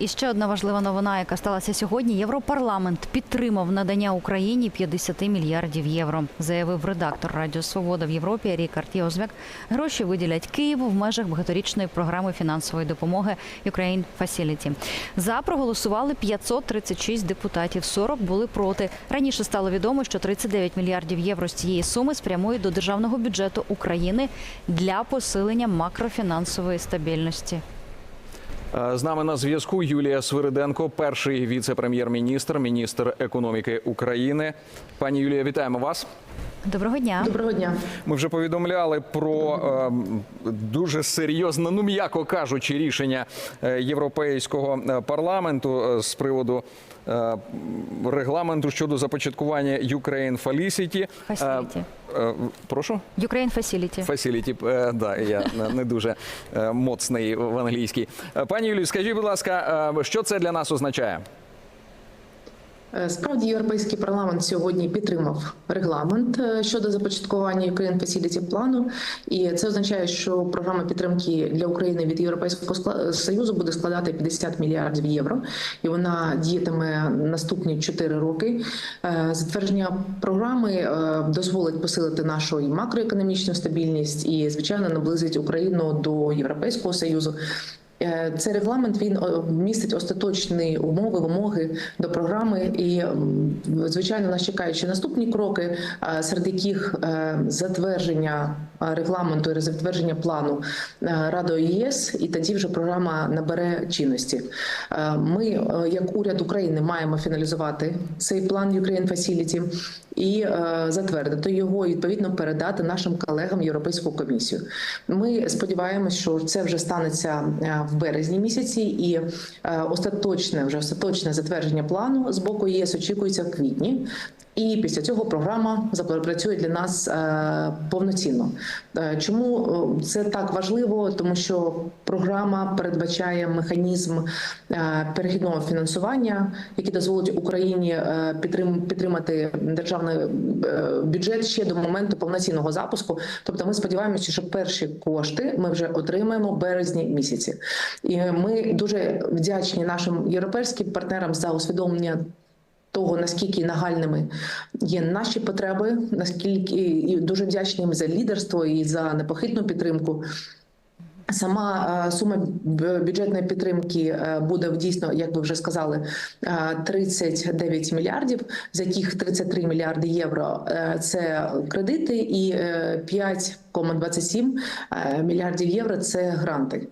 І ще одна важлива новина, яка сталася сьогодні. Європарламент підтримав надання Україні 50 мільярдів євро, заявив редактор Радіо Свобода в Європі Рікард Йозвяк. Гроші виділять Києву в межах багаторічної програми фінансової допомоги Ukraine Facility. За проголосували 536 депутатів. 40 були проти. Раніше стало відомо, що 39 мільярдів євро з цієї суми спрямують до державного бюджету України для посилення макрофінансової стабільності. Е, З нами на зв'язку Юлія Свириденко, перший віце-прем'єр-міністр, міністр економіки України. Пані Юлія, вітаємо вас. Доброго дня. Доброго дня. Ми вже повідомляли про е, дуже серйозне, ну м'яко кажучи, рішення е, європейського е, парламенту е, з приводу е, регламенту щодо започаткування Ukraine Felicity. Е, Facility. е, прошу. Ukraine Facility. Facility, е, да, я не- дуже е, моцний в англійській. Е, Пані Юлію, скажіть, будь ласка, е, що це для нас означає? Е, Справді європейський парламент сьогодні підтримав регламент е, щодо започаткування Ukraine Facility плану, і це означає, що програма підтримки для України від Європейського союзу буде складати 50 мільярдів євро, і вона діятиме наступні 4 роки. Е, Затвердження програми дозволить посилити нашу макроекономічну стабільність і, звичайно, наблизить Україну до Європейського союзу. Е, Цей регламент він е, містить остаточні умови, вимоги до програми, і звичайно нас чекають ще наступні кроки, е, серед яких затвердження регламенту і затвердження плану Радою ЄС, і тоді вже програма набере чинності. Ми, як уряд України, маємо фіналізувати цей план Ukraine Facility і затвердити його і відповідно передати нашим колегам Європейську комісію. Ми сподіваємося, що це вже станеться в березні місяці, і е, остаточне вже остаточне затвердження плану з боку ЄС очікується в квітні. І після цього програма запрацює для нас е, повноцінно. Е, Чому це так важливо? Тому що програма передбачає механізм перехідного фінансування, який дозволить Україні підтрим- підтримати державний бюджет ще до моменту повноцінного запуску. Тобто, ми сподіваємося, що перші кошти ми вже отримаємо в березні місяці. І ми дуже вдячні нашим європейським партнерам за усвідомлення того, наскільки нагальними є наші потреби, наскільки і дуже вдячні за лідерство і за непохитну підтримку. Сама е, сума бюджетної підтримки е, буде дійсно, як ви вже сказали, е, 39 мільярдів, з яких 33 мільярди євро е, це кредити, і е, 5,27 е, мільярдів євро це гранти.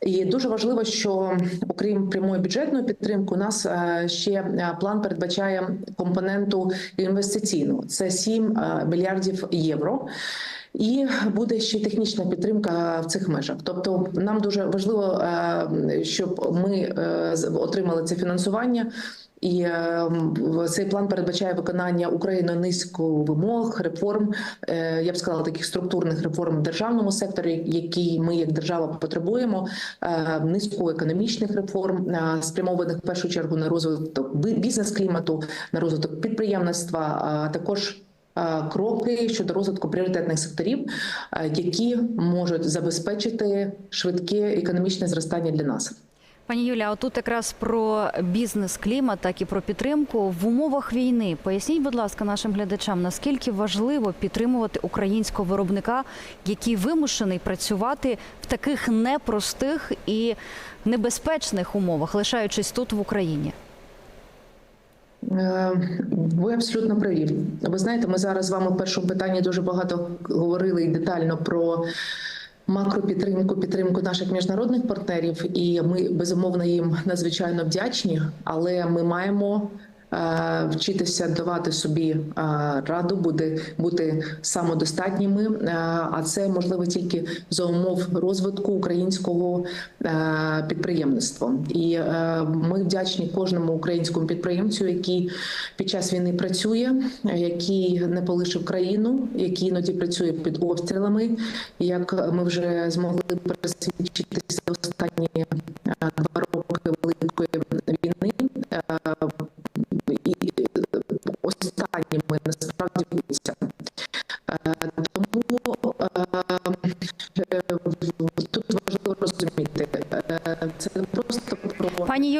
І дуже важливо, що окрім прямої бюджетної підтримки, у нас е, ще е, план передбачає компоненту інвестиційну. Це 7 е, мільярдів євро. І буде ще технічна підтримка в цих межах. Тобто, нам дуже важливо, е, щоб ми е, отримали це фінансування. І е, цей план передбачає виконання Україною низку вимог, реформ. Я б сказала, таких структурних реформ в державному секторі, які ми як держава потребуємо. Низку економічних реформ, спрямованих в першу чергу на розвиток бі- бізнес-клімату, на розвиток підприємництва, а також кроки щодо розвитку пріоритетних секторів, е, які можуть забезпечити швидке економічне зростання для нас. Пані Юля, отут якраз про бізнес-клімат, так і про підтримку в умовах війни. Поясніть, будь ласка, нашим глядачам, наскільки важливо підтримувати українського виробника, який вимушений працювати в таких непростих і небезпечних умовах, лишаючись тут в Україні. Е, Ви абсолютно праві. Ви знаєте, ми зараз з вами в першому питанні дуже багато говорили і детально про макропідтримку, підтримку наших міжнародних партнерів, і ми безумовно їм надзвичайно вдячні, але ми маємо. Е, Вчитися давати собі е, раду, буде бути самодостатніми, е, а це можливо тільки за умов розвитку українського підприємництва. І ми вдячні кожному українському підприємцю, який під час війни працює, який не полишив країну, який іноді працює під обстрілами. Як ми вже змогли пересвідчитися останні два роки великої contribution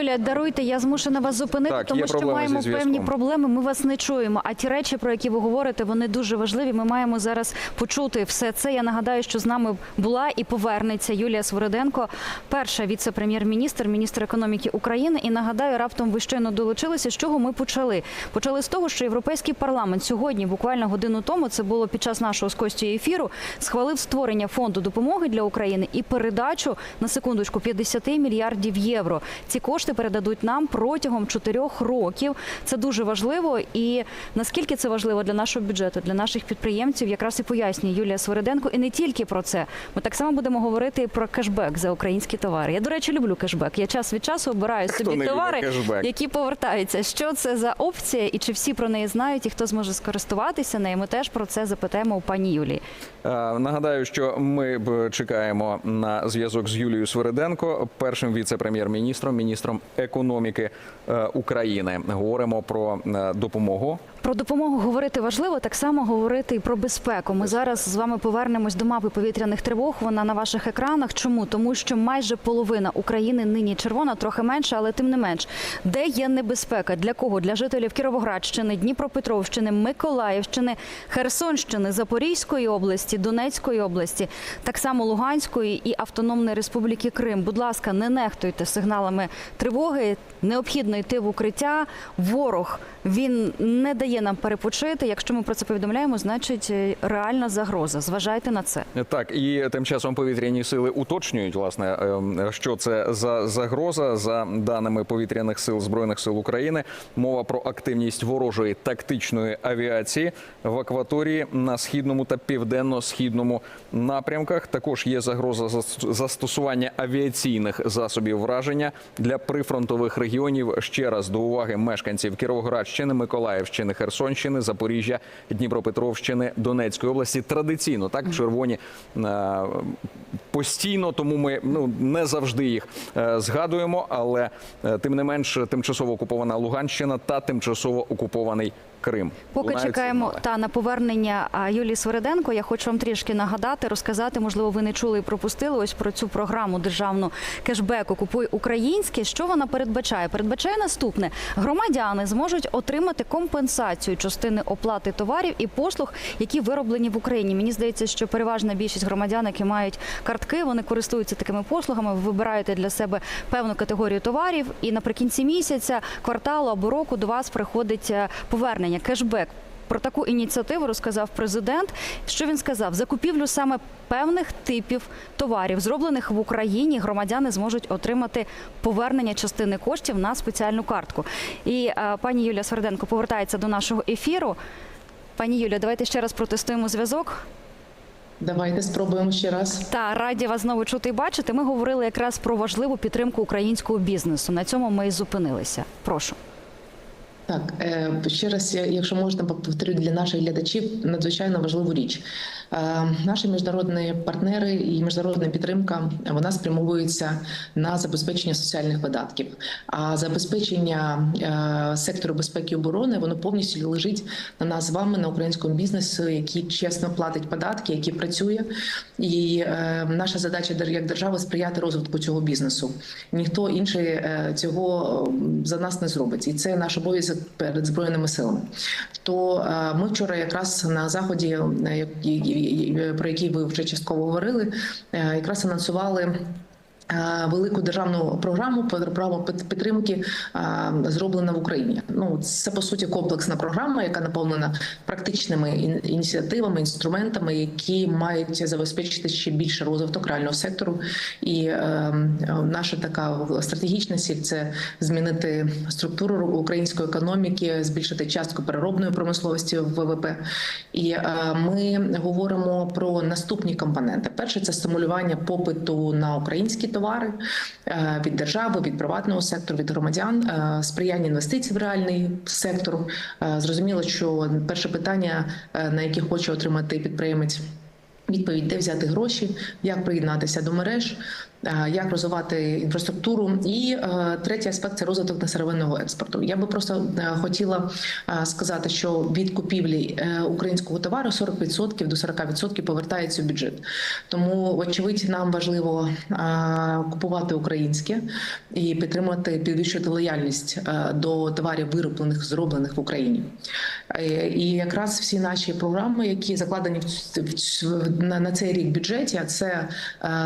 Юлія, даруйте, я змушена вас зупинити, Так, тому що маємо певні проблеми. Ми вас не чуємо. А ті речі, про які ви говорите, вони дуже важливі. Ми маємо зараз почути все це. Я нагадаю, що з нами була і повернеться Юлія Свириденко, перша віце-прем'єр-міністр, міністр економіки України. І нагадаю, раптом ви щойно долучилися. З чого ми почали? Почали з того, що європейський парламент сьогодні, буквально годину тому, це було під час нашого з Костю ефіру, схвалив створення фонду допомоги для України і передачу на секундочку 50 мільярдів євро. Ці кошти передадуть нам протягом чотирьох років. Це дуже важливо. І наскільки це важливо для нашого бюджету, для наших підприємців, якраз і пояснює Юлія Свириденко. І не тільки про це. Ми так само будемо говорити про кешбек за українські товари. Я до речі люблю кешбек. Я час від часу обираю Хто собі товари, кешбек? які повертаються. Що це за опція, і чи всі про неї знають, і хто зможе скористуватися нею? Ми теж про це запитаємо у пані Юлії. Е, Нагадаю, що ми чекаємо на зв'язок з Юлією Свириденко, першим віце-прем'єр-міністром, міністром економіки е, України. Говоримо про е, допомогу. Про допомогу говорити важливо, так само говорити і про безпеку. Ми зараз з вами повернемось до мапи повітряних тривог. Вона на ваших екранах. Чому? Тому що майже половина України нині червона, трохи менше, але тим не менш. Де є небезпека? Для кого? Для жителів Кіровоградщини, Дніпропетровщини, Миколаївщини, Херсонщини, Запорізької області, Донецької області, так само Луганської і Автономної Республіки Крим. Будь ласка, не нехтуйте сигналами тривоги. Необхідно йти в укриття. Ворог він не дає нам перепочити. Якщо ми про це повідомляємо, значить е, реальна загроза. Зважайте на це. Так, і тим часом повітряні сили уточнюють, власне, ем, що це за загроза за даними повітряних сил збройних сил України. Мова про активність ворожої тактичної авіації в акваторії на східному та південно-східному напрямках. Також є загроза зас- застосування авіаційних засобів враження для прифронтових регіонів. Ще раз до уваги мешканців Кіровоградщини, Миколаївщини, Херсонщини, Запоріжжя, Дніпропетровщини, Донецької області. Традиційно так червоні е, постійно, тому ми ну не завжди їх е, згадуємо, але е, тим не менш тимчасово окупована Луганщина та тимчасово окупований Крим. Поки Лунають чекаємо та на повернення Юлії Свириденко, я хочу вам трішки нагадати, розказати. Можливо, ви не чули і пропустили ось про цю програму державну кешбеку Купуй українське. Що вона передбачає? Передбачає наступне: громадяни зможуть отримати компенсацію частини оплати товарів і послуг, які вироблені в Україні. Мені здається, що переважна більшість громадян, які мають картки, вони користуються такими послугами. Ви вибираєте для себе певну категорію товарів, і наприкінці місяця, кварталу або року до вас приходить е, повернення кешбек. Про таку ініціативу розказав президент. Що він сказав? Закупівлю саме певних типів товарів, зроблених в Україні, громадяни зможуть отримати повернення частини коштів на спеціальну картку. І е, пані Юлія Сверденко повертається до нашого ефіру. Пані Юлія, давайте ще раз протестуємо зв'язок. Давайте спробуємо ще раз. Та раді вас знову чути і бачити. Ми говорили якраз про важливу підтримку українського бізнесу. На цьому ми і зупинилися. Прошу. Так, е, ще раз, якщо можна, повторю для наших глядачів надзвичайно важливу річ. Е, Наші міжнародні партнери і міжнародна підтримка вона спрямовується на забезпечення соціальних видатків. А забезпечення е, сектору безпеки і оборони воно повністю лежить на нас з вами, на українському бізнесі, який чесно платить податки, який працює. І наша задача як держави сприяти розвитку цього бізнесу. Ніхто інший цього за нас не зробить, і це наш обов'язок перед збройними силами. То е, ми вчора, якраз на заході, е, про який ви вже частково говорили, е, якраз анонсували. Е, Велику державну програму програму під- підтримки е, зроблена в Україні. Ну це по суті комплексна програма, яка наповнена практичними ініціативами, інструментами, які мають забезпечити ще більше розвиток реального сектору. І е, е, наша така стратегічна ціль – це змінити структуру української економіки, збільшити частку переробної промисловості в ВВП. І е, ми говоримо про наступні компоненти: перше це стимулювання попиту на українські товари е, від держави, від приватного сектору, від громадян, е, сприяння інвестицій в реальний сектор. Е, Зрозуміло, що перше питання, на яке хоче отримати підприємець. Відповідь, де взяти гроші, як приєднатися до мереж. Е, як розвивати інфраструктуру. І е, третій аспект це розвиток несировинного експорту. Я би просто е, хотіла сказати, що від купівлі українського товару 40% до 40% повертається в бюджет. Тому, вочевидь, нам важливо купувати українське і підтримувати, підвищувати лояльність до товарів, вироблених зроблених в Україні. І якраз всі наші програми, які закладені в на, цей рік в бюджеті, це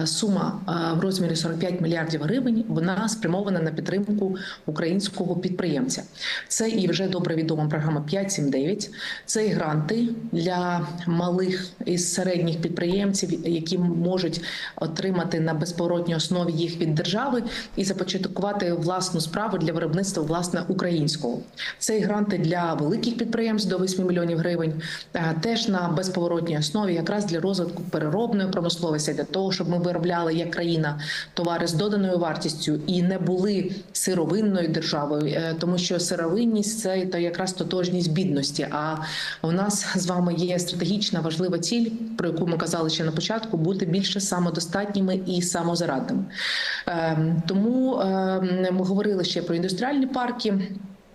сума в розмірі 45 мільярдів гривень. Вона спрямована на підтримку українського підприємця. Це і вже добре відома програма 5.7.9. Це і гранти для малих і середніх підприємців, які можуть отримати на безповоротній основі їх від держави і започаткувати власну справу для виробництва власне українського. Це і гранти для великих підприємств до 8 мільйонів гривень, теж на безповоротній основі, якраз для розвитку переробної промисловості, для того, щоб ми виробляли як країна товари з доданою вартістю і не були сировинною державою, е, тому що сировинність це та якраз тотожність бідності. А у нас з вами є стратегічна важлива ціль, про яку ми казали ще на початку, бути більше самодостатніми і самозарадними. Ем, Тому ем, ми говорили ще про індустріальні парки.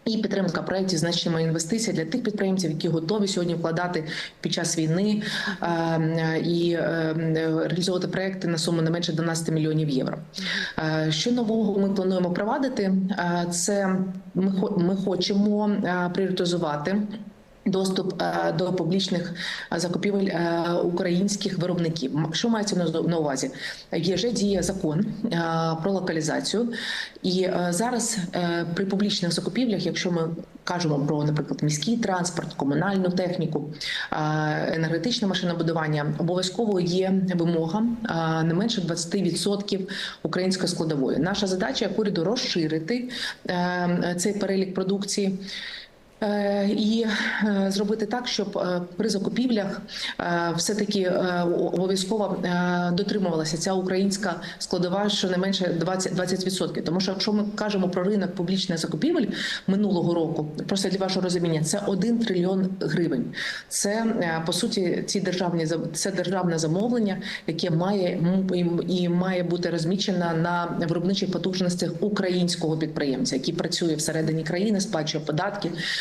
І підтримка проєктів значима інвестицій для тих підприємців, які готові сьогодні вкладати під час війни е, і е, реалізовувати проекти на суму не менше 12 мільйонів євро. Е, Що нового ми плануємо провадити? Е, Це ми хочемо е, пріоритизувати. Доступ е, до публічних е, закупівель е, українських виробників. Що мається на увазі? Є вже діє закон про локалізацію, і зараз при публічних закупівлях, якщо ми кажемо про, наприклад, міський транспорт, комунальну техніку, енергетичне машинобудування, обов'язково є вимога не менше 20% української складової. Наша задача як уряду розширити цей перелік продукції. Е, І е, зробити так, щоб е, при закупівлях е, все-таки е, обов'язково дотримувалася ця українська складова, що не менше 20%. 20%. Тому що якщо ми кажемо про ринок публічних закупівель минулого року, просто для вашого розуміння, це 1 трильйон гривень. Це по суті ці державні це державне замовлення, яке має і має бути розміщено на виробничих потужностях українського підприємця, який працює всередині країни, сплачує податки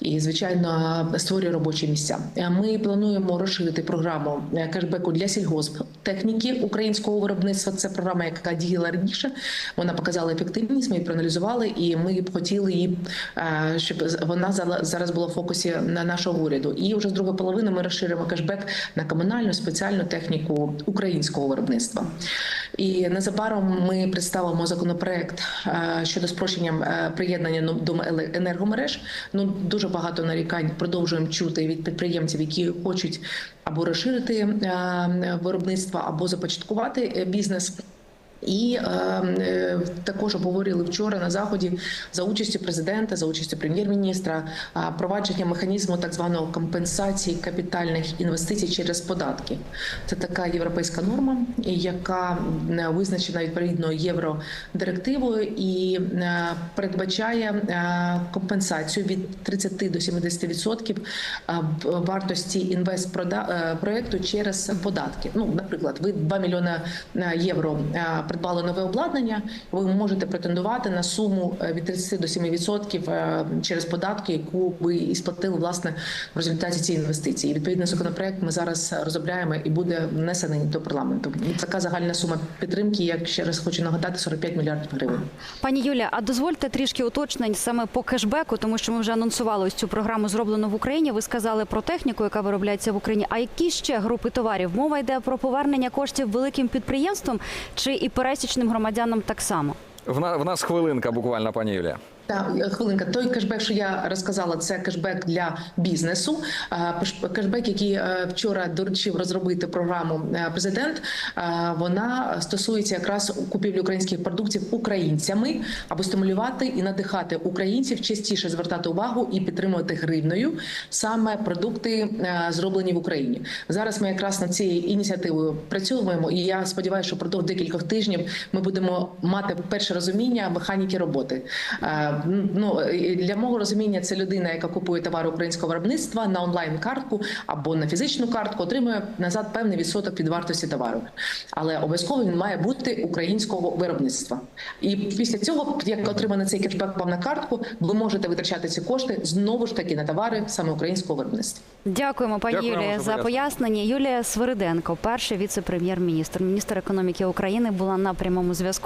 і звичайно створює робочі місця. Е, Ми плануємо розширити програму е, кешбеку для сільгосптехніки українського виробництва. Це програма, яка діяла раніше. Вона показала ефективність. Ми її проаналізували, і ми б хотіли її, е, щоб вона зараз була в фокусі на нашого уряду. І вже з другої половини ми розширимо кешбек на комунальну спеціальну техніку українського виробництва. І незабаром ми представимо законопроект щодо спрощення приєднання ну, до енергомереж. Ну дуже багато нарікань продовжуємо чути від підприємців, які хочуть або розширити е, виробництво, або започаткувати е, бізнес. І е, е, також обговорили вчора на заході за участю президента, за участю прем'єр-міністра, е, провадження механізму так званого компенсації капітальних інвестицій через податки. Це така європейська норма, яка визначена відповідно євродирективою і е, передбачає е, компенсацію від 30 до 70% е, в- вартості інвестпроекту через податки. Ну, наприклад, ви 2 мільйони е, євро придбали нове обладнання. Ви можете претендувати на суму е, від 30 до 7% е, через податки, яку ви і сплатили власне в результаті цієї інвестиції. І відповідний законопроект ми зараз розробляємо і буде внесений до парламенту. Така загальна сума підтримки. Я ще раз хочу нагадати 45 мільярдів гривень. Пані Юлія, а дозвольте трішки уточнень саме по кешбеку, тому що ми вже анонсували ось цю програму зроблено в Україні. Ви сказали про техніку, яка виробляється в Україні. А які ще групи товарів? Мова йде про повернення коштів великим підприємствам чи і пересічним громадянам так само? В, на, в нас хвилинка буквально, пані Юлія. Так, е, хвилинка. Той кешбек, що я розказала, це кешбек для бізнесу. Кешбек, який е, вчора доручив розробити програму е, президент. Вона стосується якраз купівлі українських продуктів українцями, аби стимулювати і надихати українців частіше звертати увагу і підтримувати гривною саме продукти, зроблені в Україні. Зараз ми якраз над цією ініціативою працюємо, і я сподіваюся, що впродовж декількох тижнів ми будемо мати перше розуміння механіки роботи. Ну для мого розуміння, це людина, яка купує товари українського виробництва на онлайн картку або на фізичну картку, отримує назад певний відсоток від вартості товару. Але обов'язково він має бути українського виробництва. І після цього, як отриманий цей кешбек вам на картку, ви можете витрачати ці кошти знову ж таки на товари саме українського виробництва. Дякуємо, пані Дякуємо Юлія, за за пояснення. Юлія Свириденко, перший віце-прем'єр-міністр, міністр економіки України, була на прямому зв'язку.